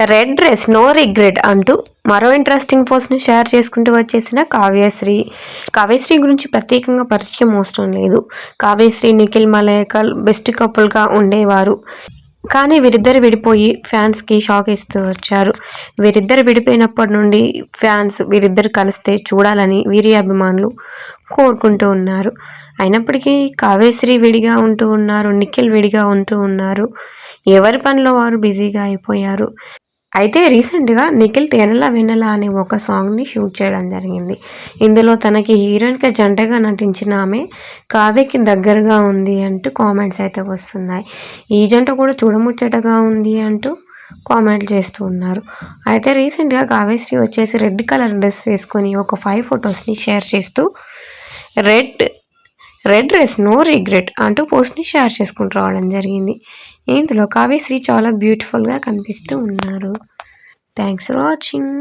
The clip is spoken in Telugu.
రెడ్ డ్రెస్ నో రిగ్రెట్ అంటూ మరో ఇంట్రెస్టింగ్ పోస్ట్ని షేర్ చేసుకుంటూ వచ్చేసిన కావ్యశ్రీ. కావ్యశ్రీ గురించి ప్రత్యేకంగా పరిచయం అవసరం లేదు. కావ్యశ్రీ నిఖిల్ మలయకల్ బెస్ట్ కపుల్గా ఉండేవారు. కానీ వీరిద్దరు విడిపోయి ఫ్యాన్స్కి షాక్ ఇస్తూ వచ్చారు. వీరిద్దరు విడిపోయినప్పటి నుండి ఫ్యాన్స్ వీరిద్దరు కలిస్తే చూడాలని వీరి అభిమానులు కోరుకుంటూ ఉన్నారు. అయినప్పటికీ కావ్యశ్రీ విడిగా ఉంటూ ఉన్నారు నిఖిల్ విడిగా ఉంటూ ఉన్నారు. ఎవరి పనిలో వారు బిజీగా అయిపోయారు? అయితే రీసెంట్గా నిఖిల్ తేనెల వెన్నెల అనే ఒక సాంగ్ని షూట్ చేయడం జరిగింది. ఇందులో తనకి హీరోయిన్గా జంటగా నటించిన ఆమె కావ్యకి దగ్గరగా ఉంది అంటూ కామెంట్స్ అయితే వస్తున్నాయి. ఈ జంట కూడా చూడముచ్చటగా ఉంది అంటూ కామెంట్ చేస్తూ ఉన్నారు. అయితే రీసెంట్గా కావ్యశ్రీ వచ్చేసి రెడ్ కలర్ డ్రెస్ వేసుకొని ఒక ఫైవ్ ఫొటోస్ని షేర్ చేస్తూ red red dress no regret అంటూ పోస్ట్ని షేర్ చేసుకుంటూ రావడం జరిగింది. ఇందులో కావ్యశ్రీ చాలా బ్యూటిఫుల్గా కనిపిస్తూ ఉన్నారు. Thanks for watching.